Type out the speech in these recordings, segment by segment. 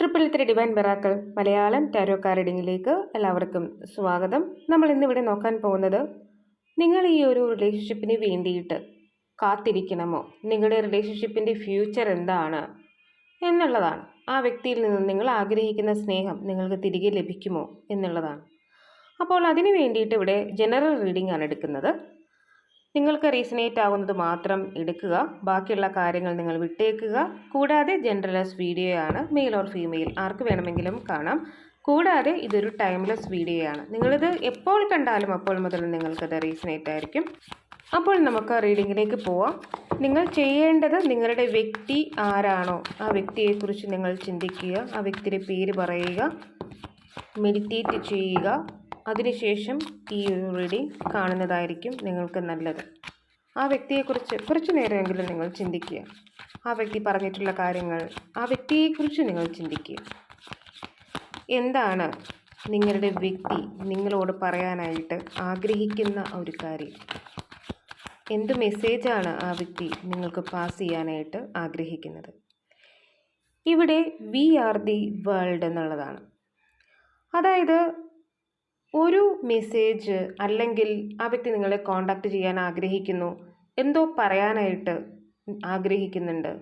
Triple three divine ബെറാക്കൾ Malayalam tarot കാർഡിങ്ങിലേക്ക് എല്ലാവർക്കും സ്വാഗതം. നമ്മൾ ഇന്നിവിടെ നോക്കാൻ പോകുന്നത് നിങ്ങൾ ഈ ഒരു റിലേഷൻഷിപ്പിന് വേണ്ടിയിട്ട് കാത്തിരിക്കണമോ? നിങ്ങളുടെ റിലേഷൻഷിപ്പിന്റെ ഫ്യൂച്ചർ എന്താണ് എന്നുള്ളതാണ്. ആ വ്യക്തിയിൽ നിന്ന് നിങ്ങൾ ആഗ്രഹിക്കുന്ന സ്നേഹം നിങ്ങൾക്ക് തിരികെ ലഭിക്കുമോ എന്നുള്ളതാണ്. അപ്പോൾ അതിന് വേണ്ടിയിട്ട് ഇവിടെ ജനറൽ റീഡിംഗ് ആണ് എടുക്കുന്നത്. നിങ്ങൾക്ക് റീസണേറ്റ് ആവുന്നത് മാത്രം എടുക്കുക. ബാക്കിയുള്ള കാര്യങ്ങൾ നിങ്ങൾ വിട്ടേക്കുക. കൂടാതെ ജെൻഡർലെസ് ആണ് മെയിൽ ഓർ ഫീമെയിൽ ആർക്ക് വേണമെങ്കിലും കാണാം. കൂടാതെ ഇതൊരു ടൈംലെസ് വീഡിയോ ആണ് നിങ്ങളിത് എപ്പോൾ കണ്ടാലും അപ്പോൾ മുതൽ നിങ്ങൾക്കത് റീസണേറ്റ് ആയിരിക്കും. അപ്പോൾ നമുക്ക് റീഡിങ്ങിലേക്ക് പോവാം. നിങ്ങൾ ചെയ്യേണ്ടത് നിങ്ങളുടെ വ്യക്തി ആരാണോ ആ വ്യക്തിയെക്കുറിച്ച് നിങ്ങൾ ചിന്തിക്കുക ആ വ്യക്തിയുടെ പേര് പറയുക മെഡിറ്റേറ്റ് ചെയ്യുക അതിനുശേഷം ഈ റീഡിംഗ് കാണുന്നതായിരിക്കും നിങ്ങൾക്ക് നല്ലത്. ആ വ്യക്തിയെക്കുറിച്ച് കുറച്ചു നേരമെങ്കിലും നിങ്ങൾ ചിന്തിക്കുക. ആ വ്യക്തി പറഞ്ഞിട്ടുള്ള കാര്യങ്ങൾ ആ വ്യക്തിയെക്കുറിച്ച് നിങ്ങൾ ചിന്തിക്കുക. എന്താണ് നിങ്ങളുടെ വ്യക്തി നിങ്ങളോട് പറയാനായിട്ട് ആഗ്രഹിക്കുന്ന ഒരു കാര്യം? എന്ത് മെസ്സേജാണ് ആ വ്യക്തി നിങ്ങൾക്ക് പാസ് ചെയ്യാനായിട്ട് ആഗ്രഹിക്കുന്നത്? ഇവിടെ വി ആർ ദി വേൾഡ് എന്നുള്ളതാണ്. അതായത് ഒരു മെസ്സേജ് അല്ലെങ്കിൽ ആ വ്യക്തി നിങ്ങളെ കോണ്ടാക്ട് ചെയ്യാൻ ആഗ്രഹിക്കുന്നു. എന്തോ പറയാനായിട്ട് ആഗ്രഹിക്കുന്നുണ്ട്.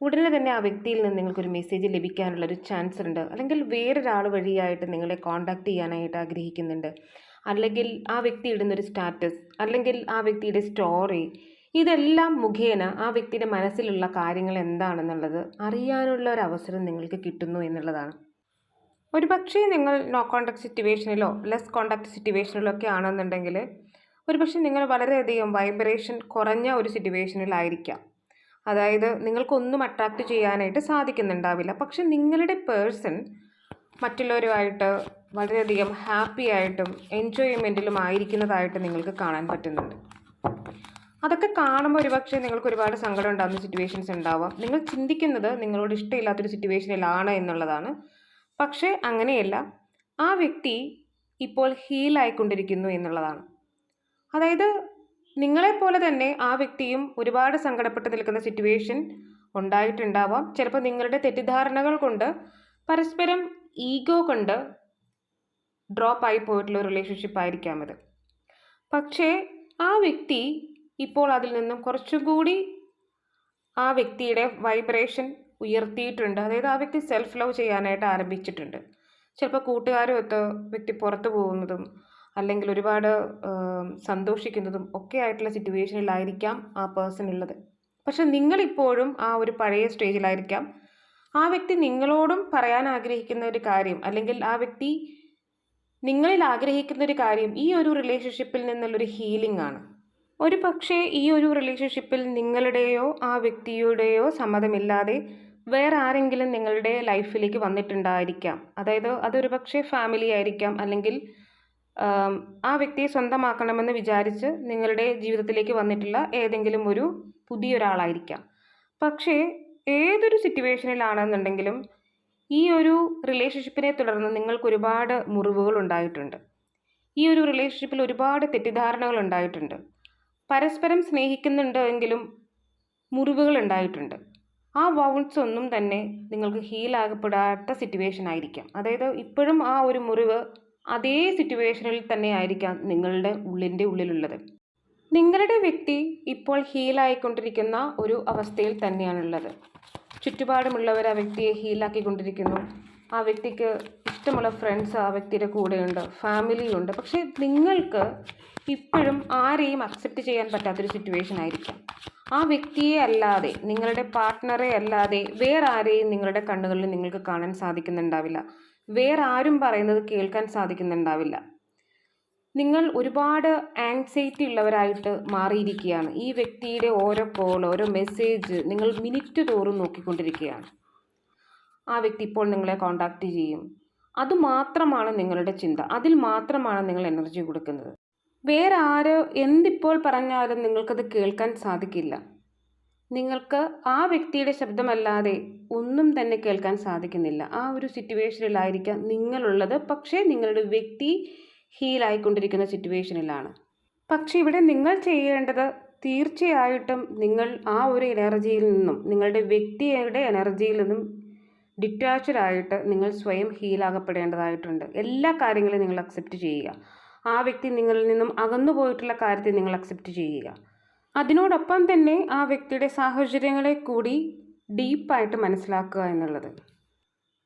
ഉടനെ തന്നെ ആ വ്യക്തിയിൽ നിന്ന് നിങ്ങൾക്കൊരു മെസ്സേജ് ലഭിക്കാനുള്ള ഒരു ചാൻസ് ഉണ്ട്. അല്ലെങ്കിൽ വേറൊരാൾ വഴിയായിട്ട് നിങ്ങളെ കോണ്ടാക്ട് ചെയ്യാനായിട്ട് ആഗ്രഹിക്കുന്നുണ്ട്. അല്ലെങ്കിൽ ആ വ്യക്തി ഇടുന്നൊരു സ്റ്റാറ്റസ് അല്ലെങ്കിൽ ആ വ്യക്തിയുടെ സ്റ്റോറി ഇതെല്ലാം മുഖേന ആ വ്യക്തിയുടെ മനസ്സിലുള്ള കാര്യങ്ങൾ എന്താണെന്നുള്ളത് അറിയാനുള്ള ഒരു അവസരം നിങ്ങൾക്ക് കിട്ടുന്നു എന്നുള്ളതാണ്. ഒരു പക്ഷേ നിങ്ങൾ നോ കോണ്ടാക്ട് സിറ്റുവേഷനിലോ ലെസ് കോണ്ടാക്ട് സിറ്റുവേഷനിലോ ഒക്കെ ആണെന്നുണ്ടെങ്കിൽ ഒരു പക്ഷേ നിങ്ങൾ വളരെയധികം വൈബ്രേഷൻ കുറഞ്ഞ ഒരു സിറ്റുവേഷനിലായിരിക്കാം അതായത് നിങ്ങൾക്കൊന്നും അട്രാക്റ്റ് ചെയ്യാനായിട്ട് സാധിക്കുന്നുണ്ടാവില്ല. പക്ഷെ നിങ്ങളുടെ പേഴ്സൺ മറ്റുള്ളവരുമായിട്ട് വളരെയധികം ഹാപ്പി ആയിട്ടും എൻജോയ്മെന്റിലും ആയിരിക്കുന്നതായിട്ട് നിങ്ങൾക്ക് കാണാൻ പറ്റുന്നുണ്ട്. അതൊക്കെ കാണുമ്പോൾ ഒരുപക്ഷെ നിങ്ങൾക്ക് ഒരുപാട് സങ്കടം ഉണ്ടാകുന്ന സിറ്റുവേഷൻസ് ഉണ്ടാവാം. നിങ്ങൾ ചിന്തിക്കുന്നത് നിങ്ങളോട് ഇഷ്ടമില്ലാത്തൊരു സിറ്റുവേഷനിലാണ് എന്നുള്ളതാണ്. പക്ഷേ അങ്ങനെയല്ല. ആ വ്യക്തി ഇപ്പോൾ ഹീലായിക്കൊണ്ടിരിക്കുന്നു എന്നുള്ളതാണ്. അതായത് നിങ്ങളെപ്പോലെ തന്നെ ആ വ്യക്തിയും ഒരുപാട് സങ്കടപ്പെട്ട് നിൽക്കുന്ന സിറ്റുവേഷൻ ഉണ്ടായിട്ടുണ്ടാവാം. ചിലപ്പോൾ നിങ്ങളുടെ തെറ്റിദ്ധാരണകൾ കൊണ്ട് പരസ്പരം ഈഗോ കൊണ്ട് ഡ്രോപ്പ് ആയി പോയിട്ടുള്ള ഒരു റിലേഷൻഷിപ്പ് ആയിരിക്കാം അത്. പക്ഷേ ആ വ്യക്തി ഇപ്പോൾ അതിൽ നിന്നും കുറച്ചുകൂടി ആ വ്യക്തിയുടെ വൈബ്രേഷൻ ഉയർത്തിയിട്ടുണ്ട്. അതായത് ആ വ്യക്തി സെൽഫ് ലവ് ചെയ്യാനായിട്ട് ആരംഭിച്ചിട്ടുണ്ട്. ചിലപ്പോൾ കൂട്ടുകാരുമൊത്ത് വ്യക്തി പുറത്തു പോകുന്നതും അല്ലെങ്കിൽ ഒരുപാട് സന്തോഷിക്കുന്നതും ഒക്കെ ആയിട്ടുള്ള സിറ്റുവേഷനിലായിരിക്കാം ആ പേഴ്സൺ ഉള്ളത്. പക്ഷെ നിങ്ങളിപ്പോഴും ആ ഒരു പഴയ സ്റ്റേജിലായിരിക്കാം ആ വ്യക്തി നിങ്ങളോടും പറയാൻ ആഗ്രഹിക്കുന്ന ഒരു കാര്യം അല്ലെങ്കിൽ ആ വ്യക്തി നിങ്ങളിൽ ആഗ്രഹിക്കുന്ന ഒരു കാര്യം ഈ ഒരു റിലേഷൻഷിപ്പിൽ നിന്നുള്ളൊരു ഹീലിംഗ് ആണ്. ഒരു പക്ഷേ ഈ ഒരു റിലേഷൻഷിപ്പിൽ നിങ്ങളുടെയോ ആ വ്യക്തിയുടെയോ സമ്മതമില്ലാതെ വേറെ ആരെങ്കിലും നിങ്ങളുടെ ലൈഫിലേക്ക് വന്നിട്ടുണ്ടായിരിക്കാം. അതായത് അതൊരു പക്ഷേ ഫാമിലി ആയിരിക്കാം അല്ലെങ്കിൽ ആ വ്യക്തിയെ സ്വന്തമാക്കണമെന്ന് വിചാരിച്ച് നിങ്ങളുടെ ജീവിതത്തിലേക്ക് വന്നിട്ടുള്ള ഏതെങ്കിലും ഒരു പുതിയൊരാളായിരിക്കാം. പക്ഷേ ഏതൊരു സിറ്റുവേഷനിലാണെന്നുണ്ടെങ്കിലും ഈ ഒരു റിലേഷൻഷിപ്പിനെ തുടർന്ന് നിങ്ങൾക്ക് ഒരുപാട് മുറിവുകൾ ഉണ്ടായിട്ടുണ്ട്. ഈ ഒരു റിലേഷൻഷിപ്പിൽ ഒരുപാട് തെറ്റിദ്ധാരണകൾ ഉണ്ടായിട്ടുണ്ട്. പരസ്പരം സ്നേഹിക്കുന്നുണ്ട് എങ്കിലും മുറിവുകൾ ഉണ്ടായിട്ടുണ്ട്. ആ വൗൺസ് ഒന്നും തന്നെ നിങ്ങൾക്ക് ഹീലാകപ്പെടാത്ത സിറ്റുവേഷൻ ആയിരിക്കാം. അതായത് ഇപ്പോഴും ആ ഒരു മുറിവ് അതേ സിറ്റുവേഷനിൽ തന്നെ ആയിരിക്കാം നിങ്ങളുടെ ഉള്ളിന്റെ ഉള്ളിലുള്ളത്. നിങ്ങളുടെ വ്യക്തി ഇപ്പോൾ ഹീലായിക്കൊണ്ടിരിക്കുന്ന ഒരു അവസ്ഥയിൽ തന്നെയാണുള്ളത്. ചുറ്റുപാടുമുള്ളവർ ആ വ്യക്തിയെ ഹീലാക്കിക്കൊണ്ടിരിക്കുന്നു. ആ വ്യക്തിക്ക് ഇഷ്ടമുള്ള ഫ്രണ്ട്സ് ആ വ്യക്തിയുടെ കൂടെയുണ്ട്. ഫാമിലിയുണ്ട് പക്ഷേ നിങ്ങൾക്ക് ഇപ്പോഴും ആരെയും അക്സെപ്റ്റ് ചെയ്യാൻ പറ്റാത്തൊരു സിറ്റുവേഷൻ ആയിരിക്കാം. ആ വ്യക്തിയെ അല്ലാതെ നിങ്ങളുടെ പാർട്ട്ണറെ അല്ലാതെ വേറെ ആരെയും നിങ്ങളുടെ കണ്ണുകളിൽ നിങ്ങൾക്ക് കാണാൻ സാധിക്കുന്നുണ്ടാവില്ല. വേറെ ആരും പറയുന്നത് കേൾക്കാൻ സാധിക്കുന്നുണ്ടാവില്ല. നിങ്ങൾ ഒരുപാട് ആങ്സൈറ്റി ഉള്ളവരായിട്ട് മാറിയിരിക്കുകയാണ്. ഈ വ്യക്തിയുടെ ഓരോ കോൾ ഓരോ മെസ്സേജ് നിങ്ങൾ മിനിറ്റ് തോറും നോക്കിക്കൊണ്ടിരിക്കുകയാണ്. ആ വ്യക്തി ഇപ്പോൾ നിങ്ങളെ കോണ്ടാക്റ്റ് ചെയ്യും. അതുമാത്രമാണ് നിങ്ങളുടെ ചിന്ത. അതിൽ മാത്രമാണ് നിങ്ങൾ എനർജി കൊടുക്കുന്നത്. വേറെ ആരോ എന്തിപ്പോൾ പറഞ്ഞാലും നിങ്ങൾക്കത് കേൾക്കാൻ സാധിക്കില്ല. നിങ്ങൾക്ക് ആ വ്യക്തിയുടെ ശബ്ദമല്ലാതെ ഒന്നും തന്നെ കേൾക്കാൻ സാധിക്കുന്നില്ല. ആ ഒരു സിറ്റുവേഷനിലായിരിക്കാം നിങ്ങളുള്ളത്. പക്ഷേ നിങ്ങളുടെ വ്യക്തി ഹീലായിക്കൊണ്ടിരിക്കുന്ന സിറ്റുവേഷനിലാണ്. പക്ഷേ ഇവിടെ നിങ്ങൾ ചെയ്യേണ്ടത് തീർച്ചയായിട്ടും നിങ്ങൾ ആ ഒരു എനർജിയിൽ നിന്നും നിങ്ങളുടെ വ്യക്തിയുടെ എനർജിയിൽ നിന്നും ഡിറ്റാച്ചഡായിട്ട് നിങ്ങൾ സ്വയം ഹീലാകപ്പെടേണ്ടതായിട്ടുണ്ട്. എല്ലാ കാര്യങ്ങളും നിങ്ങൾ അക്സെപ്റ്റ് ചെയ്യുക. ആ വ്യക്തി നിങ്ങളിൽ നിന്നും അകന്നു പോയിട്ടുള്ള കാര്യത്തെ നിങ്ങൾ അക്സെപ്റ്റ് ചെയ്യുക. അതിനോടൊപ്പം തന്നെ ആ വ്യക്തിയുടെ സാഹചര്യങ്ങളെ കൂടി ഡീപ്പായിട്ട് മനസ്സിലാക്കുക എന്നുള്ളത്.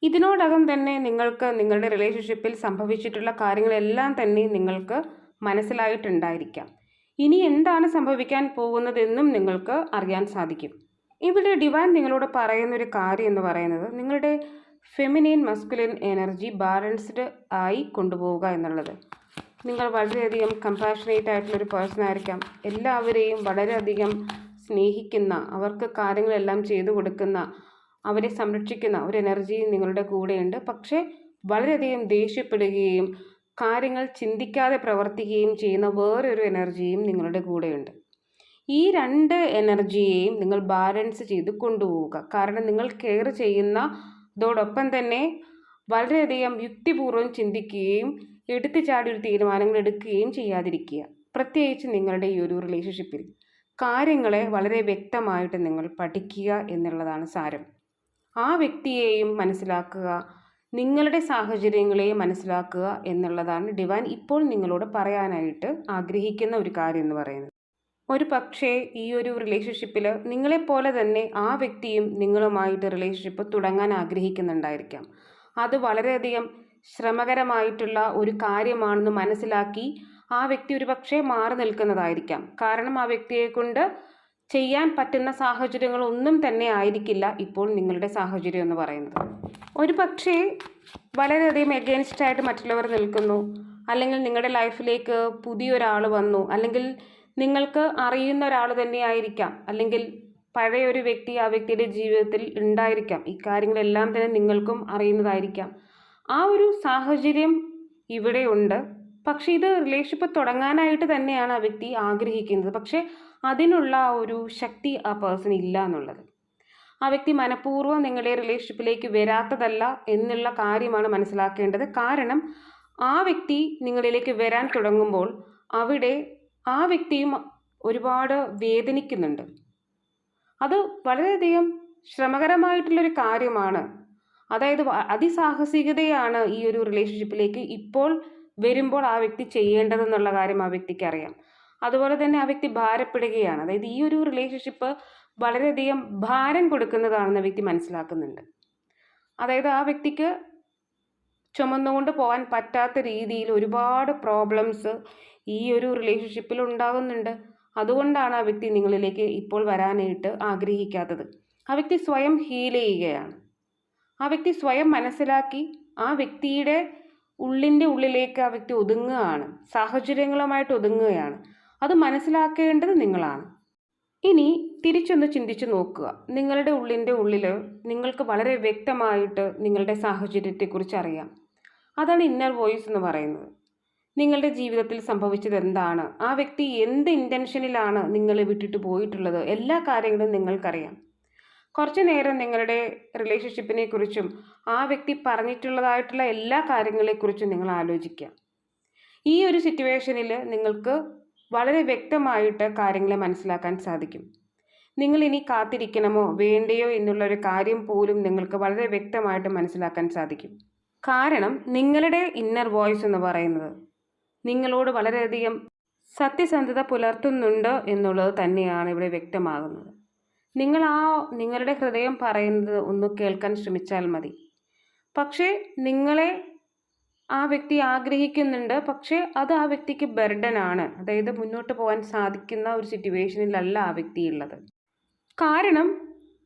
ഇതിനോടകം തന്നെ നിങ്ങൾക്ക് നിങ്ങളുടെ റിലേഷൻഷിപ്പിൽ സംഭവിച്ചിട്ടുള്ള കാര്യങ്ങളെല്ലാം തന്നെ നിങ്ങൾക്ക് മനസ്സിലായിട്ടുണ്ടായിരിക്കാം. ഇനി എന്താണ് സംഭവിക്കാൻ പോകുന്നതെന്നും നിങ്ങൾക്ക് അറിയാൻ സാധിക്കും. ഇവിടെ ഡിവൈൻ നിങ്ങളോട് പറയുന്ന ഒരു കാര്യം എന്ന് പറയുന്നത് നിങ്ങളുടെ ഫെമിനിൻ മസ്കുലിൻ എനർജി ബാലൻസ്ഡ് ആയി കൊണ്ടുപോവുക എന്നുള്ളത്. നിങ്ങൾ വളരെയധികം കമ്പാഷനേറ്റ് ആയിട്ടുള്ളൊരു പേഴ്സൺ ആയിരിക്കാം. എല്ലാവരെയും വളരെയധികം സ്നേഹിക്കുന്ന അവർക്ക് കാര്യങ്ങളെല്ലാം ചെയ്തു കൊടുക്കുന്ന അവരെ സംരക്ഷിക്കുന്ന ഒരു എനർജി നിങ്ങളുടെ കൂടെയുണ്ട്. പക്ഷേ വളരെയധികം ദേഷ്യപ്പെടുകയും കാര്യങ്ങൾ ചിന്തിക്കാതെ പ്രവർത്തിക്കുകയും ചെയ്യുന്ന വേറൊരു എനർജിയും നിങ്ങളുടെ കൂടെയുണ്ട്. ഈ രണ്ട് എനർജിയെയും നിങ്ങൾ ബാലൻസ് ചെയ്ത് കൊണ്ടുപോവുക. കാരണം നിങ്ങൾ കെയർ ചെയ്യുന്നതോടൊപ്പം തന്നെ വളരെയധികം യുക്തിപൂർവം ചിന്തിക്കുകയും എടുത്തു ചാടി ഒരു തീരുമാനങ്ങൾ എടുക്കുകയും ചെയ്യാതിരിക്കുക. പ്രത്യേകിച്ച് നിങ്ങളുടെ ഈ ഒരു റിലേഷൻഷിപ്പിൽ കാര്യങ്ങളെ വളരെ വ്യക്തമായിട്ട് നിങ്ങൾ പഠിക്കുക എന്നുള്ളതാണ് സാരം. ആ വ്യക്തിയെയും മനസ്സിലാക്കുക നിങ്ങളുടെ സാഹചര്യങ്ങളെയും മനസ്സിലാക്കുക എന്നുള്ളതാണ് ഡിവാൻ ഇപ്പോൾ നിങ്ങളോട് പറയാനായിട്ട് ആഗ്രഹിക്കുന്ന ഒരു കാര്യം എന്ന് പറയുന്നത്. ഒരു പക്ഷേ ഈ ഒരു റിലേഷൻഷിപ്പിൽ നിങ്ങളെപ്പോലെ തന്നെ ആ വ്യക്തിയും നിങ്ങളുമായിട്ട് റിലേഷൻഷിപ്പ് തുടങ്ങാൻ ആഗ്രഹിക്കുന്നുണ്ടായിരിക്കാം. അത് വളരെയധികം ശ്രമകരമായിട്ടുള്ള ഒരു കാര്യമാണെന്ന് മനസ്സിലാക്കി ആ വ്യക്തി ഒരു പക്ഷേ മാറി നിൽക്കുന്നതായിരിക്കാം. കാരണം ആ വ്യക്തിയെ കൊണ്ട് ചെയ്യാൻ പറ്റുന്ന സാഹചര്യങ്ങളൊന്നും തന്നെ ആയിരിക്കില്ല ഇപ്പോൾ നിങ്ങളുടെ സാഹചര്യം എന്ന് പറയുന്നത്. ഒരു പക്ഷേ വളരെയധികം എഗെയിൻസ്റ്റ് ആയിട്ട് മറ്റുള്ളവർ നിൽക്കുന്നു. അല്ലെങ്കിൽ നിങ്ങളുടെ ലൈഫിലേക്ക് പുതിയൊരാൾ വന്നു. അല്ലെങ്കിൽ നിങ്ങൾക്ക് അറിയുന്ന ഒരാൾ തന്നെ ആയിരിക്കാം. അല്ലെങ്കിൽ പഴയ ഒരു വ്യക്തി ആ വ്യക്തിയുടെ ജീവിതത്തിൽ ഉണ്ടായിരിക്കാം. ഈ കാര്യങ്ങളെല്ലാം തന്നെ നിങ്ങൾക്കും അറിയുന്നതായിരിക്കാം. ആ ഒരു സാഹചര്യം ഇവിടെ ഉണ്ട്. പക്ഷെ ഇത് റിലേഷൻഷിപ്പ് തുടങ്ങാനായിട്ട് തന്നെയാണ് ആ വ്യക്തി ആഗ്രഹിക്കുന്നത്. പക്ഷേ അതിനുള്ള ഒരു ശക്തി ആ പേഴ്സൺ ഇല്ല എന്നുള്ളത്. ആ വ്യക്തി മനഃപൂർവം നിങ്ങളുടെ റിലേഷൻഷിപ്പിലേക്ക് വരാത്തതല്ല എന്നുള്ള കാര്യമാണ് മനസ്സിലാക്കേണ്ടത്. കാരണം ആ വ്യക്തി നിങ്ങളിലേക്ക് വരാൻ തുടങ്ങുമ്പോൾ അവിടെ ആ വ്യക്തിയും ഒരുപാട് വേദനിക്കുന്നുണ്ട്. അത് വളരെയധികം ശ്രമകരമായിട്ടുള്ളൊരു കാര്യമാണ്. അതായത് അതിസാഹസികതയാണ് ഈ ഒരു റിലേഷൻഷിപ്പിലേക്ക് ഇപ്പോൾ വരുമ്പോൾ ആ വ്യക്തി ചെയ്യേണ്ടതെന്നുള്ള കാര്യം ആ വ്യക്തിക്ക് അറിയാം. അതുപോലെ തന്നെ ആ വ്യക്തി ഭാരപ്പെടുകയാണ്. അതായത് ഈ ഒരു റിലേഷൻഷിപ്പ് വളരെയധികം ഭാരം കൊടുക്കുന്നതാണെന്ന് വ്യക്തി മനസ്സിലാക്കുന്നുണ്ട്. അതായത് ആ വ്യക്തിക്ക് ചുമന്നുകൊണ്ട് പോകാൻ പറ്റാത്ത രീതിയിൽ ഒരുപാട് പ്രോബ്ലംസ് ഈ ഒരു റിലേഷൻഷിപ്പിൽ ഉണ്ടാകുന്നുണ്ട്. അതുകൊണ്ടാണ് ആ വ്യക്തി നിങ്ങളിലേക്ക് ഇപ്പോൾ വരാനായിട്ട് ആഗ്രഹിക്കാത്തത്. ആ വ്യക്തി സ്വയം ഹീൽ ചെയ്യുകയാണ്. ആ വ്യക്തി സ്വയം മനസ്സിലാക്കി ആ വ്യക്തിയുടെ ഉള്ളിന്റെ ഉള്ളിലേക്ക് ആ വ്യക്തി ഒതുങ്ങുകയാണ്. സാഹചര്യങ്ങളുമായിട്ട് ഒതുങ്ങുകയാണ്. അത് മനസ്സിലാക്കേണ്ടത് നിങ്ങളാണ്. ഇനി തിരിച്ചൊന്ന് ചിന്തിച്ചു നോക്കുക. നിങ്ങളുടെ ഉള്ളിന്റെ ഉള്ളിൽ നിങ്ങൾക്ക് വളരെ വ്യക്തമായിട്ട് നിങ്ങളുടെ സാഹചര്യത്തെക്കുറിച്ച് അറിയാം. അതാണ് ഇന്നർ വോയിസ് എന്ന് പറയുന്നത്. നിങ്ങളുടെ ജീവിതത്തിൽ സംഭവിച്ചത് എന്താണ്? ആ വ്യക്തി എന്ത് ഇന്റൻഷനിലാണ് നിങ്ങളെ വിട്ടിട്ട് പോയിട്ടുള്ളത്? എല്ലാ കാര്യങ്ങളും നിങ്ങൾക്കറിയാം. കുറച്ച് നേരം നിങ്ങളുടെ റിലേഷൻഷിപ്പിനെ കുറിച്ചും ആ വ്യക്തി പറഞ്ഞിട്ടുള്ളതായിട്ടുള്ള എല്ലാ കാര്യങ്ങളെക്കുറിച്ചും നിങ്ങൾ ആലോചിക്കുക. ഈ ഒരു സിറ്റുവേഷനിൽ നിങ്ങൾക്ക് വളരെ വ്യക്തമായിട്ട് കാര്യങ്ങളെ മനസ്സിലാക്കാൻ സാധിക്കും. നിങ്ങൾ ഇനി കാത്തിരിക്കണമോ വേണ്ടയോ എന്നുള്ള ഒരു കാര്യം പോലും നിങ്ങൾക്ക് വളരെ വ്യക്തമായിട്ട് മനസ്സിലാക്കാൻ സാധിക്കും. കാരണം നിങ്ങളുടെ ഇന്നർ വോയിസ് എന്ന് പറയുന്നത് നിങ്ങളോട് വളരെയധികം സത്യസന്ധത പുലർത്തുന്നുണ്ട് എന്നുള്ളത് തന്നെയാണ് ഇവിടെ വ്യക്തമാകുന്നത്. നിങ്ങൾ ആ നിങ്ങളുടെ ഹൃദയം പറയുന്നത് ഒന്ന് കേൾക്കാൻ ശ്രമിച്ചാൽ മതി. പക്ഷേ നിങ്ങളെ ആ വ്യക്തി ആഗ്രഹിക്കുന്നുണ്ട്. പക്ഷേ അത് ആ വ്യക്തിക്ക് ബർഡനാണ് അതായത് മുന്നോട്ട് പോകാൻ സാധിക്കുന്ന ഒരു സിറ്റുവേഷനിലല്ല ആ വ്യക്തി ഉള്ളത് കാരണം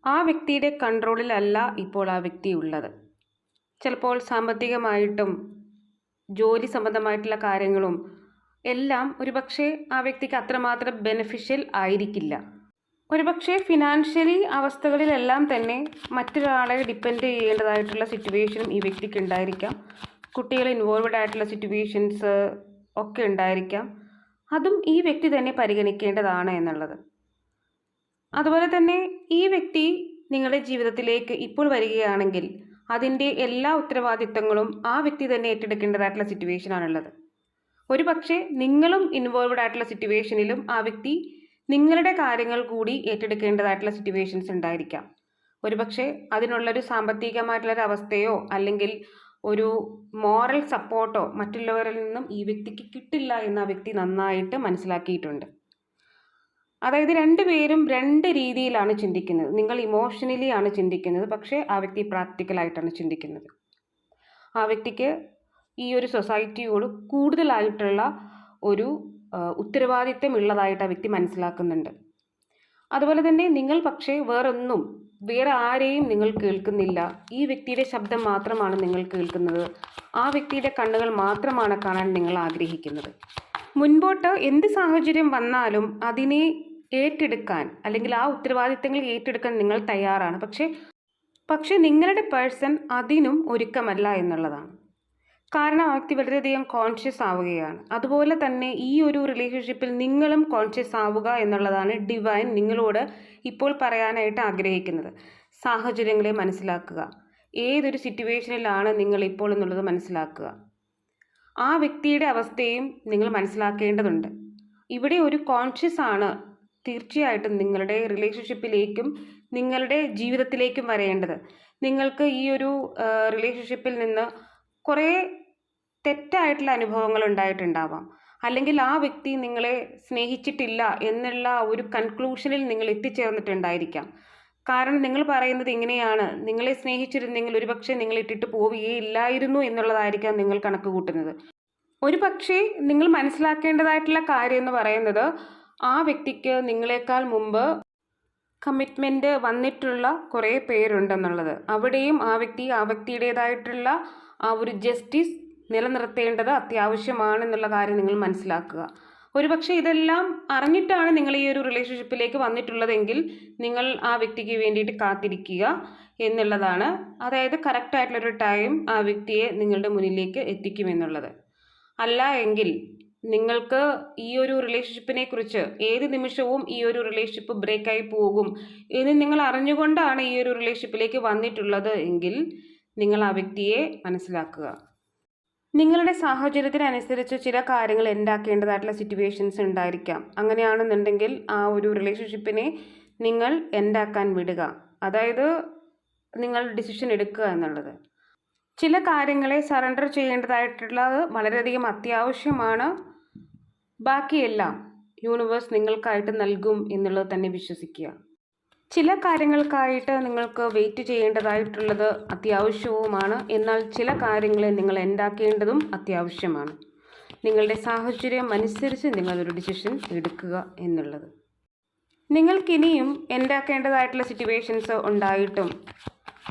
ആ വ്യക്തിയുടെ കൺട്രോളിലല്ല ഇപ്പോൾ ആ വ്യക്തി ഉള്ളത് ചിലപ്പോൾ സാമ്പത്തികമായിട്ടും ജോലി സംബന്ധമായിട്ടുള്ള കാര്യങ്ങളും എല്ലാം ഒരുപക്ഷെ ആ വ്യക്തിക്ക് അത്രമാത്രം ബെനിഫിഷ്യൽ ആയിരിക്കില്ല. ഒരുപക്ഷെ ഫിനാൻഷ്യലി അവസ്ഥകളിലെല്ലാം തന്നെ മറ്റൊരാളെ ഡിപ്പെൻഡ് ചെയ്യേണ്ടതായിട്ടുള്ള സിറ്റുവേഷനും ഈ വ്യക്തിക്ക് ഉണ്ടായിരിക്കാം. കുട്ടികൾ ഇൻവോൾവഡ് ആയിട്ടുള്ള സിറ്റുവേഷൻസ് ഒക്കെ ഉണ്ടായിരിക്കാം. അതും ഈ വ്യക്തി തന്നെ പരിഗണിക്കേണ്ടതാണ് എന്നുള്ളത്. അതുപോലെ തന്നെ ഈ വ്യക്തി നിങ്ങളുടെ ജീവിതത്തിലേക്ക് ഇപ്പോൾ വരികയാണെങ്കിൽ അതിന്റെ എല്ലാ ഉത്തരവാദിത്തങ്ങളും ആ വ്യക്തി തന്നെ ഏറ്റെടുക്കേണ്ടതായിട്ടുള്ള സിറ്റുവേഷനാണുള്ളത് ഒരു പക്ഷേ നിങ്ങളും ഇൻവോൾവഡ് ആയിട്ടുള്ള സിറ്റുവേഷനിലും ആ വ്യക്തി നിങ്ങളുടെ കാര്യങ്ങൾ കൂടി ഏറ്റെടുക്കേണ്ടതായിട്ടുള്ള സിറ്റുവേഷൻസ് ഉണ്ടായിരിക്കാം. ഒരുപക്ഷെ അതിനുള്ളൊരു സാമ്പത്തികമായിട്ടുള്ളൊരു അവസ്ഥയോ അല്ലെങ്കിൽ ഒരു മോറൽ സപ്പോർട്ടോ മറ്റുള്ളവരിൽ നിന്നും ഈ വ്യക്തിക്ക് കിട്ടില്ല എന്ന് ആ വ്യക്തി നന്നായിട്ട് മനസ്സിലാക്കിയിട്ടുണ്ട്. അതായത് രണ്ടുപേരും രണ്ട് രീതിയിലാണ് ചിന്തിക്കുന്നത്. നിങ്ങൾ ഇമോഷണലി ആണ് ചിന്തിക്കുന്നത്. പക്ഷേ ആ വ്യക്തി പ്രാക്ടിക്കലായിട്ടാണ് ചിന്തിക്കുന്നത്. ആ വ്യക്തിക്ക് ഈ ഒരു സൊസൈറ്റിയോട് കൂടുതലായിട്ടുള്ള ഒരു ആ, ഉത്തരവാദിത്തം ഉള്ളതായിട്ട് ആ വ്യക്തി മനസ്സിലാക്കുന്നുണ്ട്. അതുപോലെ തന്നെ നിങ്ങൾ പക്ഷേ വേറൊന്നും വേറെ ആരെയും നിങ്ങൾ കേൾക്കുന്നില്ല. ഈ വ്യക്തിയുടെ ശബ്ദം മാത്രമാണ് നിങ്ങൾ കേൾക്കുന്നത്. ആ വ്യക്തിയുടെ കണ്ണുകൾ മാത്രമാണ് കാണാൻ നിങ്ങൾ ആഗ്രഹിക്കുന്നത്. മുൻപോട്ട് എന്ത് സാഹചര്യം വന്നാലും അതിനെ ഏറ്റെടുക്കാൻ അല്ലെങ്കിൽ ആ ഉത്തരവാദിത്തങ്ങൾ ഏറ്റെടുക്കാൻ നിങ്ങൾ തയ്യാറാണ്. പക്ഷേ പക്ഷേ നിങ്ങളുടെ പേഴ്സൺ അതിനും ഒരുക്കമല്ല എന്നുള്ളതാണ്. കാരണം ആ വ്യക്തി വളരെയധികം കോൺഷ്യസ് ആവുകയാണ്. അതുപോലെ തന്നെ ഈ ഒരു റിലേഷൻഷിപ്പിൽ നിങ്ങളും കോൺഷ്യസ് ആവുക എന്നുള്ളതാണ് ഡിവൈൻ നിങ്ങളോട് ഇപ്പോൾ പറയാനായിട്ട് ആഗ്രഹിക്കുന്നത്. സാഹചര്യങ്ങളെ മനസ്സിലാക്കുക. ഏതൊരു സിറ്റുവേഷനിലാണ് നിങ്ങൾ ഇപ്പോൾ എന്നുള്ളത് മനസ്സിലാക്കുക. ആ വ്യക്തിയുടെ അവസ്ഥയും നിങ്ങൾ മനസ്സിലാക്കേണ്ടതുണ്ട്. ഇവിടെ ഒരു കോൺഷ്യസ് ആണ് തീർച്ചയായിട്ടും നിങ്ങളുടെ റിലേഷൻഷിപ്പിലേക്കും നിങ്ങളുടെ ജീവിതത്തിലേക്കും വരേണ്ടത്. നിങ്ങൾക്ക് ഈ ഒരു റിലേഷൻഷിപ്പിൽ നിന്ന് കുറേ തെറ്റായിട്ടുള്ള അനുഭവങ്ങൾ ഉണ്ടായിട്ടുണ്ടാവാം അല്ലെങ്കിൽ ആ വ്യക്തി നിങ്ങളെ സ്നേഹിച്ചിട്ടില്ല എന്നുള്ള ഒരു കൺക്ലൂഷനിൽ നിങ്ങൾ എത്തിച്ചേർന്നിട്ടുണ്ടായിരിക്കാം. കാരണം നിങ്ങൾ പറയുന്നത് ഇങ്ങനെയാണ്. നിങ്ങളെ സ്നേഹിച്ചിരുന്നെങ്കിൽ ഒരുപക്ഷെ നിങ്ങൾ ഇട്ടിട്ട് പോവുകയേ ഇല്ലായിരുന്നു എന്നുള്ളതായിരിക്കാം നിങ്ങൾ കണക്ക് കൂട്ടുന്നത്. ഒരു പക്ഷേ നിങ്ങൾ മനസ്സിലാക്കേണ്ടതായിട്ടുള്ള കാര്യം എന്ന് പറയുന്നത് ആ വ്യക്തിക്ക് നിങ്ങളെക്കാൾ മുമ്പ് കമ്മിറ്റ്മെന്റ് വന്നിട്ടുള്ള കുറേ പേരുണ്ടെന്നുള്ളത്. അവിടെയും ആ വ്യക്തി ആ വ്യക്തിയുടേതായിട്ടുള്ള ആ ഒരു ജസ്റ്റിസ് നിലനിർത്തേണ്ടത് അത്യാവശ്യമാണെന്നുള്ള കാര്യം നിങ്ങൾ മനസ്സിലാക്കുക. ഒരുപക്ഷെ ഇതെല്ലാം അറിഞ്ഞിട്ടാണ് നിങ്ങൾ ഈ ഒരു റിലേഷൻഷിപ്പിലേക്ക് വന്നിട്ടുള്ളതെങ്കിൽ നിങ്ങൾ ആ വ്യക്തിക്ക് വേണ്ടിയിട്ട് കാത്തിരിക്കുക എന്നുള്ളതാണ്. അതായത് കറക്റ്റായിട്ടുള്ളൊരു ടൈം ആ വ്യക്തിയെ നിങ്ങളുടെ മുന്നിലേക്ക് എത്തിക്കുമെന്നുള്ളത്. അല്ല എങ്കിൽ നിങ്ങൾക്ക് ഈ ഒരു റിലേഷൻഷിപ്പിനെ കുറിച്ച് ഏത് നിമിഷവും ഈ ഒരു റിലേഷൻഷിപ്പ് ബ്രേക്കായി പോകും എന്ന് നിങ്ങൾ അറിഞ്ഞുകൊണ്ടാണ് ഈ ഒരു റിലേഷൻഷിപ്പിലേക്ക് വന്നിട്ടുള്ളത് എങ്കിൽ നിങ്ങൾ ആ വ്യക്തിയെ മനസ്സിലാക്കുക. നിങ്ങളുടെ സാഹചര്യത്തിനനുസരിച്ച് ചില കാര്യങ്ങൾ എൻഡാക്കേണ്ടതായിട്ടുള്ള സിറ്റുവേഷൻസ് ഉണ്ടായിരിക്കാം. അങ്ങനെയാണെന്നുണ്ടെങ്കിൽ ആ ഒരു റിലേഷൻഷിപ്പിനെ നിങ്ങൾ എൻഡാക്കാൻ വിടുക. അതായത് നിങ്ങൾ ഡിസിഷൻ എടുക്കുക എന്നുള്ളത്. ചില കാര്യങ്ങളെ സറണ്ടർ ചെയ്യേണ്ടതായിട്ടുള്ളത് വളരെയധികം അത്യാവശ്യമാണ്. ബാക്കിയെല്ലാം യൂണിവേഴ്സ് നിങ്ങൾക്കായിട്ട് നൽകും എന്നുള്ളത് തന്നെ വിശ്വസിക്കുക. ചില കാര്യങ്ങൾക്കായിട്ട് നിങ്ങൾക്ക് വെയിറ്റ് ചെയ്യേണ്ടതായിട്ടുള്ളത് അത്യാവശ്യവുമാണ്. എന്നാൽ ചില കാര്യങ്ങളെ നിങ്ങൾ ഉണ്ടാക്കേണ്ടതും അത്യാവശ്യമാണ്. നിങ്ങളുടെ സാഹചര്യം അനുസരിച്ച് നിങ്ങളൊരു ഡിസിഷൻ എടുക്കുക എന്നുള്ളത്. നിങ്ങൾക്കിനിയും എന്താക്കേണ്ടതായിട്ടുള്ള സിറ്റുവേഷൻസ് ഉണ്ടായിട്ടും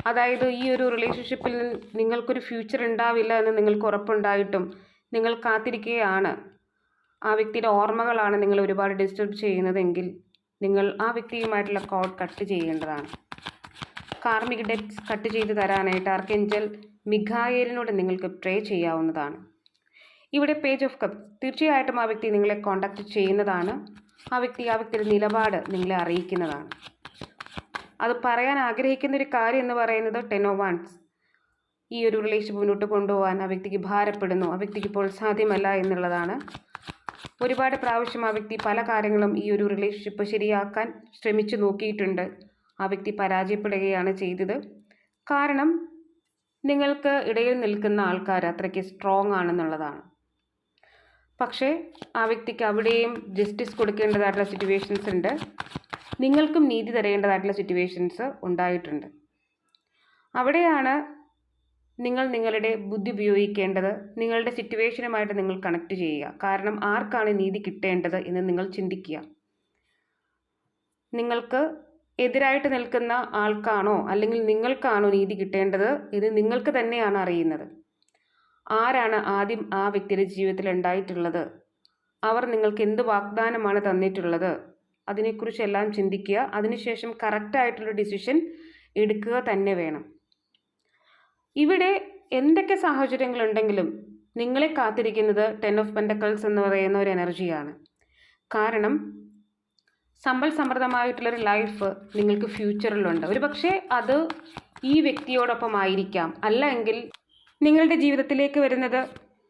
അതായത് ഈ ഒരു റിലേഷൻഷിപ്പിൽ നിങ്ങൾക്കൊരു ഫ്യൂച്ചർ ഉണ്ടാവില്ല എന്ന് നിങ്ങൾക്ക് ഉറപ്പുണ്ടായിട്ടും നിങ്ങൾ കാത്തിരിക്കുകയാണ്. ആ വ്യക്തിയുടെ ഓർമ്മകളാണ് നിങ്ങൾ ഒരുപാട് ഡിസ്റ്റർബ് ചെയ്യുന്നതെങ്കിൽ നിങ്ങൾ ആ വ്യക്തിയുമായിട്ടുള്ള കോഡ് കട്ട് ചെയ്യേണ്ടതാണ്. കാർമിക ഡെറ്റ്സ് കട്ട് ചെയ്ത് തരാനായിട്ട് ആർക്കെഞ്ചൽ മിഖായേലിനോട് നിങ്ങൾക്ക് പ്രേ ചെയ്യാവുന്നതാണ്. ഇവിടെ പേജ് ഓഫ് കപ്പ് തീർച്ചയായിട്ടും ആ വ്യക്തി നിങ്ങളെ കോൺടാക്റ്റ് ചെയ്യുന്നതാണ്. ആ വ്യക്തി ആ വ്യക്തിയുടെ നിലപാട് നിങ്ങളെ അറിയിക്കുന്നതാണ്. അത് പറയാൻ ആഗ്രഹിക്കുന്ന ഒരു കാര്യം എന്ന് പറയുന്നത് ടെൻ ഓ വൺസ് ഈ ഒരു റിലേഷൻ മുന്നോട്ട് കൊണ്ടുപോകാൻ ആ വ്യക്തിക്ക് ഭാരപ്പെടുന്നു. ആ വ്യക്തിക്ക് ഇപ്പോൾ സാധ്യമല്ല എന്നുള്ളതാണ് ഒരുപാട് പ്രാവശ്യം ആ വ്യക്തി പല കാര്യങ്ങളും ഈ ഒരു റിലേഷൻഷിപ്പ് ശരിയാക്കാൻ ശ്രമിച്ചു നോക്കിയിട്ടുണ്ട്. ആ വ്യക്തി പരാജയപ്പെടുകയാണ് ചെയ്തത്. കാരണം നിങ്ങൾക്ക് ഇടയിൽ നിൽക്കുന്ന ആൾക്കാർ അത്രയ്ക്ക് സ്ട്രോങ് ആണെന്നുള്ളതാണ്. പക്ഷേ ആ വ്യക്തിക്ക് അവിടെയും ജസ്റ്റിസ് കൊടുക്കേണ്ടതായിട്ടുള്ള സിറ്റുവേഷൻസ് ഉണ്ട്. നിങ്ങൾക്കും നീതി തരേണ്ടതായിട്ടുള്ള സിറ്റുവേഷൻസ് ഉണ്ടായിട്ടുണ്ട്. അവിടെയാണ് നിങ്ങൾ നിങ്ങളുടെ ബുദ്ധി ഉപയോഗിക്കേണ്ടത് നിങ്ങളുടെ സിറ്റുവേഷനുമായിട്ട് നിങ്ങൾ കണക്ട് ചെയ്യുക. കാരണം ആർക്കാണ് നീതി കിട്ടേണ്ടത് എന്ന് നിങ്ങൾ ചിന്തിക്കുക. നിങ്ങൾക്ക് എതിരായിട്ട് നിൽക്കുന്ന ആൾക്കാണോ അല്ലെങ്കിൽ നിങ്ങൾക്കാണോ നീതി കിട്ടേണ്ടത് ഇത് നിങ്ങൾക്ക് തന്നെയാണ് അറിയുന്നത്. ആരാണ് ആദ്യം ആ വ്യക്തിയുടെ ജീവിതത്തിൽ ഉണ്ടായിട്ടുള്ളത്? അവർ നിങ്ങൾക്ക് എന്ത് വാഗ്ദാനമാണ് തന്നിട്ടുള്ളത്? അതിനെക്കുറിച്ചെല്ലാം ചിന്തിക്കുക. അതിനുശേഷം കറക്റ്റായിട്ടുള്ള ഡിസിഷൻ എടുക്കുക തന്നെ വേണം. ഇവിടെ എന്തൊക്കെ സാഹചര്യങ്ങളുണ്ടെങ്കിലും നിങ്ങളെ കാത്തിരിക്കുന്നത് ടെൻ ഓഫ് പെൻഡക്കൾസ് എന്ന് പറയുന്ന ഒരു എനർജിയാണ് കാരണം സമ്പൽ സമൃദ്ധമായിട്ടുള്ളൊരു ലൈഫ് നിങ്ങൾക്ക് ഫ്യൂച്ചറിലുണ്ട് ഒരു പക്ഷേ അത് ഈ വ്യക്തിയോടൊപ്പം ആയിരിക്കാം. അല്ലെങ്കിൽ നിങ്ങളുടെ ജീവിതത്തിലേക്ക് വരുന്നത്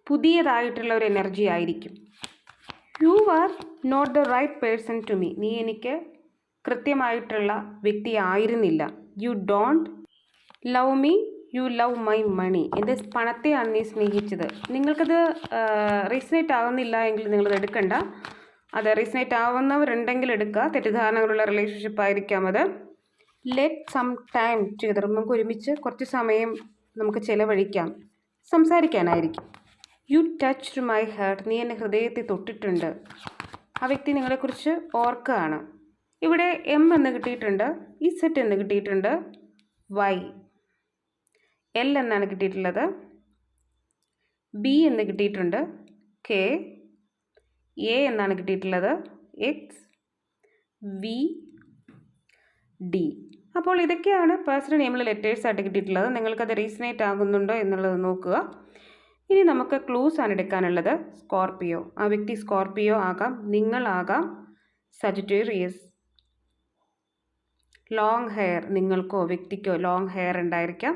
പുതിയതായിട്ടുള്ള ഒരു എനർജി ആയിരിക്കും. You are not the right person to me നീ എനിക്ക് കൃത്യമായിട്ടുള്ള വ്യക്തി ആയിരുന്നില്ല you don't love me you love my money എന്റെ പണത്തെയാണ് നീ സ്നേഹിച്ചത്. നിങ്ങൾക്കത് റീസണേറ്റ് ആവുന്നില്ല എങ്കിൽ നിങ്ങളത് എടുക്കണ്ട. അത് റീസണേറ്റ് ആവുന്നവരുണ്ടെങ്കിൽ എടുക്കുക. തെറ്റിദ്ധാരണകളുള്ള റിലേഷൻഷിപ്പ് ആയിരിക്കാം അത്. ലെറ്റ് സം ടൈം ടുഗദർ നമുക്ക് ഒരുമിച്ച് കുറച്ച് സമയം നമുക്ക് ചിലവഴിക്കാം. സംസാരിക്കാനായിരിക്കും. യു ടച്ച് മൈ ഹാർട്ട് നീ എന്റെ ഹൃദയത്തെ തൊട്ടിട്ടുണ്ട്. ആ വ്യക്തി നിങ്ങളെക്കുറിച്ച് ഓർക്കുകയാണ്. ഇവിടെ എം എന്ന് കിട്ടിയിട്ടുണ്ട്. ഇസെറ്റ് എന്ന് കിട്ടിയിട്ടുണ്ട്. വൈ എൽ എന്നാണ് കിട്ടിയിട്ടുള്ളത്. ബി എന്ന് കിട്ടിയിട്ടുണ്ട്. കെ എ എന്നാണ് കിട്ടിയിട്ടുള്ളത്. എക്സ് വി ഡി അപ്പോൾ ഇതൊക്കെയാണ് പേഴ്സണൽ നെയിമിൽ ലെറ്റേഴ്സായിട്ട് കിട്ടിയിട്ടുള്ളത്. നിങ്ങൾക്കത് റീസണേറ്റ് ആകുന്നുണ്ടോ എന്നുള്ളത് നോക്കുക. ഇനി നമുക്ക് ക്ലൂസ് ആണ് എടുക്കാനുള്ളത്. സ്കോർപിയോ ആ വ്യക്തി സ്കോർപിയോ ആകാം. നിങ്ങളാകാം സജിറ്റേറിയസ് ലോങ് ഹെയർ നിങ്ങൾക്കോ വ്യക്തിക്കോ ലോങ് ഹെയർ ഉണ്ടായിരിക്കാം.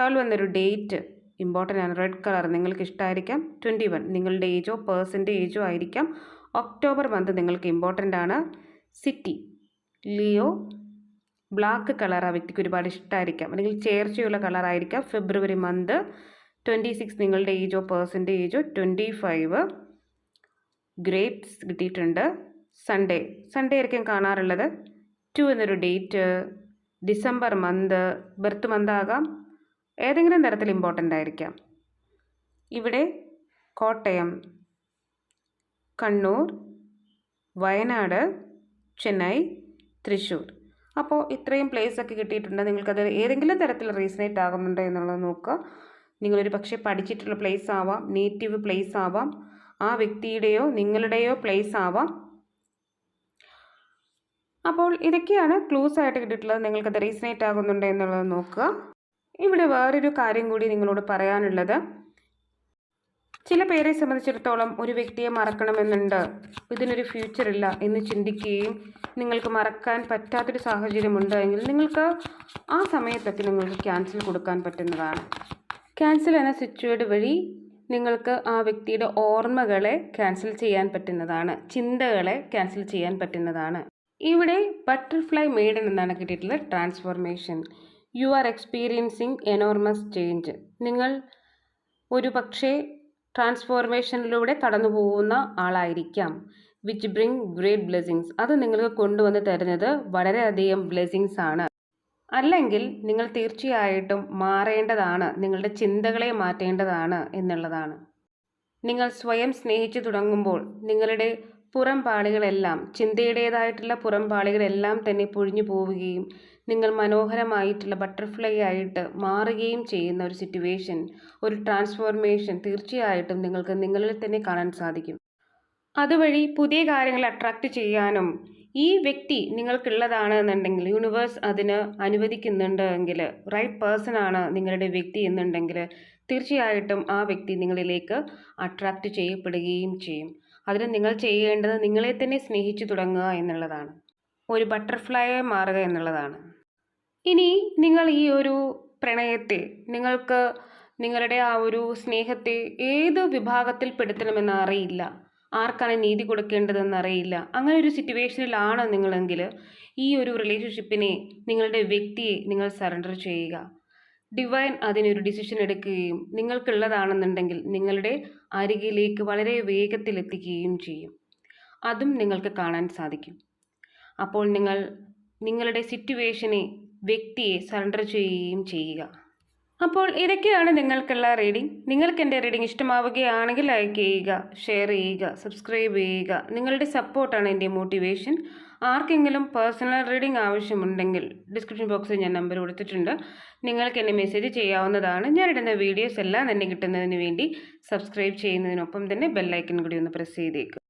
ട്വൽവ് എന്നൊരു ഡേറ്റ് ഇമ്പോർട്ടന്റ് ആണ്. റെഡ് കളർ നിങ്ങൾക്ക് ഇഷ്ടമായിരിക്കാം ട്വന്റി വൺ നിങ്ങളുടെ ഏജോ പേഴ്സന്റെ ഏജോ ആയിരിക്കാം. ഒക്ടോബർ മന്ത് നിങ്ങൾക്ക് ഇമ്പോർട്ടന്റ് ആണ്. സിറ്റി ലിയോ ബ്ലാക്ക് കളർ ആ വ്യക്തിക്ക് ഒരുപാട് ഇഷ്ടമായിരിക്കാം അല്ലെങ്കിൽ ചേർച്ചയുള്ള കളറായിരിക്കാം ഫെബ്രുവരി മന്ത് ട്വന്റി സിക്സ് നിങ്ങളുടെ ഏജോ പേഴ്സന്റെ ഏജോ ട്വന്റി ഫൈവ് ഗ്രേപ്സ് കിട്ടിയിട്ടുണ്ട്. സൺഡേ സൺഡേ ആയിരിക്കും കാണാറുള്ളത്. ടു എന്നൊരു date December month birth month ആകാം. ഏതെങ്കിലും തരത്തിൽ ഇമ്പോർട്ടന്റ് ആയിരിക്കാം. ഇവിടെ കോട്ടയം കണ്ണൂർ വയനാട് ചെന്നൈ തൃശ്ശൂർ. അപ്പോൾ ഇത്രയും പ്ലേസ് ഒക്കെ കിട്ടിയിട്ടുണ്ട്. നിങ്ങൾക്കത് ഏതെങ്കിലും തരത്തിൽ റീസണേറ്റ് ആകുന്നുണ്ടോ എന്നുള്ളത് നോക്കുക. നിങ്ങളൊരു പക്ഷേ പഠിച്ചിട്ടുള്ള പ്ലേസ് ആവാം നേറ്റീവ് പ്ലേസ് ആവാം ആ വ്യക്തിയുടെയോ നിങ്ങളുടെയോ പ്ലേസ് ആവാം. അപ്പോൾ ഇതൊക്കെയാണ് ക്ലൂസ് ആയിട്ട് കിട്ടിയിട്ടുള്ളത്. നിങ്ങൾക്കത് റീസണേറ്റ് ആകുന്നുണ്ടോ എന്നുള്ളത് നോക്കുക. ഇവിടെ വേറൊരു കാര്യം കൂടി നിങ്ങളോട് പറയാനുള്ളത്. ചില പേരെ സംബന്ധിച്ചിടത്തോളം ഒരു വ്യക്തിയെ മറക്കണമെന്നുണ്ട്. ഇതിനൊരു ഫ്യൂച്ചർ ഇല്ല എന്ന് ചിന്തിക്കുകയും നിങ്ങൾക്ക് മറക്കാൻ പറ്റാത്തൊരു സാഹചര്യമുണ്ട് എങ്കിൽ നിങ്ങൾക്ക് ആ സമയത്തൊക്കെ നിങ്ങൾക്ക് ക്യാൻസൽ കൊടുക്കാൻ പറ്റുന്നതാണ്. ക്യാൻസൽ എന്ന സിറ്റുവേഡ് വഴി നിങ്ങൾക്ക് ആ വ്യക്തിയുടെ ഓർമ്മകളെ ക്യാൻസൽ ചെയ്യാൻ പറ്റുന്നതാണ്. ചിന്തകളെ ക്യാൻസൽ ചെയ്യാൻ പറ്റുന്നതാണ്. ഇവിടെ ബട്ടർഫ്ലൈ മെയ്ഡൻ എന്നാണ് കിട്ടിയിട്ടുള്ളത്. Transformation you are experiencing enormous change. നിങ്ങൾ ഒരു പക്ഷേ ട്രാൻസ്ഫോർമേഷനിലൂടെ കടന്നു പോകുന്ന ആളായിരിക്കാം. Which bring great blessings. അത് നിങ്ങൾക്ക് കൊണ്ടുവന്ന് തരുന്നത് വളരെയധികം ബ്ലെസ്സിങ്സ് ആണ്. അല്ലെങ്കിൽ നിങ്ങൾ തീർച്ചയായിട്ടും മാറേണ്ടതാണ്. നിങ്ങളുടെ ചിന്തകളെ മാറ്റേണ്ടതാണ് എന്നുള്ളതാണ്. നിങ്ങൾ സ്വയം സ്നേഹിച്ചു തുടങ്ങുമ്പോൾ നിങ്ങളുടെ പുറംപാളികളെല്ലാം ചിന്തയുടേതായിട്ടുള്ള പുറംപാളികളെല്ലാം തന്നെ പൊഴിഞ്ഞു പോവുകയും നിങ്ങൾ മനോഹരമായിട്ടുള്ള ബട്ടർഫ്ലൈ ആയിട്ട് മാറുകയും ചെയ്യുന്ന ഒരു സിറ്റുവേഷൻ ഒരു ട്രാൻസ്ഫോർമേഷൻ തീർച്ചയായിട്ടും നിങ്ങൾക്ക് നിങ്ങളിൽ തന്നെ കാണാൻ സാധിക്കും. അതുവഴി പുതിയ കാര്യങ്ങൾ അട്രാക്റ്റ് ചെയ്യാനും ഈ വ്യക്തി നിങ്ങൾക്കുള്ളതാണ് എന്നുണ്ടെങ്കിൽ യൂണിവേഴ്സ് അതിന് അനുവദിക്കുന്നുണ്ട് എങ്കിൽ റൈറ്റ് പേഴ്സൺ ആണ് നിങ്ങളുടെ വ്യക്തി എന്നുണ്ടെങ്കിൽ തീർച്ചയായിട്ടും ആ വ്യക്തി നിങ്ങളിലേക്ക് അട്രാക്റ്റ് ചെയ്യപ്പെടുകയും ചെയ്യും. അതിന് നിങ്ങൾ ചെയ്യേണ്ടത് നിങ്ങളെ തന്നെ സ്നേഹിച്ചു തുടങ്ങുക എന്നുള്ളതാണ്. ഒരു ബട്ടർഫ്ലൈയായി മാറുക എന്നുള്ളതാണ്. ഇനി നിങ്ങൾ ഈ ഒരു പ്രണയത്തെ നിങ്ങൾക്ക് നിങ്ങളുടെ ആ ഒരു സ്നേഹത്തെ ഏത് വിഭാഗത്തിൽ പെടുത്തണമെന്ന് അറിയില്ല. ആർക്കാണ് നീതി കൊടുക്കേണ്ടതെന്ന് അറിയില്ല. അങ്ങനെ ഒരു സിറ്റുവേഷനിലാണ് നിങ്ങളെങ്കിൽ ഈ ഒരു റിലേഷൻഷിപ്പിനെ നിങ്ങളുടെ വ്യക്തിയെ നിങ്ങൾ സറണ്ടർ ചെയ്യുക. ഡിവൈൻ അതിനൊരു ഡിസിഷൻ എടുക്കുകയും നിങ്ങൾക്കുള്ളതാണെന്നുണ്ടെങ്കിൽ നിങ്ങളുടെ അരികിലേക്ക് വളരെ വേഗത്തിൽ എത്തിക്കുകയും ചെയ്യും. അതും നിങ്ങൾക്ക് കാണാൻ സാധിക്കും. അപ്പോൾ നിങ്ങൾ നിങ്ങളുടെ സിറ്റുവേഷനെ വ്യക്തിയെ സറണ്ടർ ചെയ്യുകയും ചെയ്യുക. അപ്പോൾ ഇതൊക്കെയാണ് നിങ്ങൾക്കുള്ള റീഡിംഗ് നിങ്ങൾക്ക് എന്റെ റീഡിംഗ് ഇഷ്ടമാവുകയാണെങ്കിൽ ലൈക്ക് ചെയ്യുക ഷെയർ ചെയ്യുക സബ്സ്ക്രൈബ് ചെയ്യുക. നിങ്ങളുടെ സപ്പോർട്ടാണ് എന്റെ മോട്ടിവേഷൻ ആർക്കെങ്കിലും പേഴ്സണൽ റീഡിംഗ് ആവശ്യമുണ്ടെങ്കിൽ ഡിസ്ക്രിപ്ഷൻ ബോക്സിൽ ഞാൻ നമ്പർ കൊടുത്തിട്ടുണ്ട്. നിങ്ങൾക്ക് എന്നെ മെസ്സേജ് ചെയ്യാവുന്നതാണ്. ഞാൻ ഇടുന്ന വീഡിയോസ് എല്ലാം തന്നെ കിട്ടുന്നതിന് വേണ്ടി സബ്സ്ക്രൈബ് ചെയ്യുന്നതിനൊപ്പം തന്നെ ബെല്ലൈക്കൻ കൂടി ഒന്ന് പ്രസ് ചെയ്തേക്കും.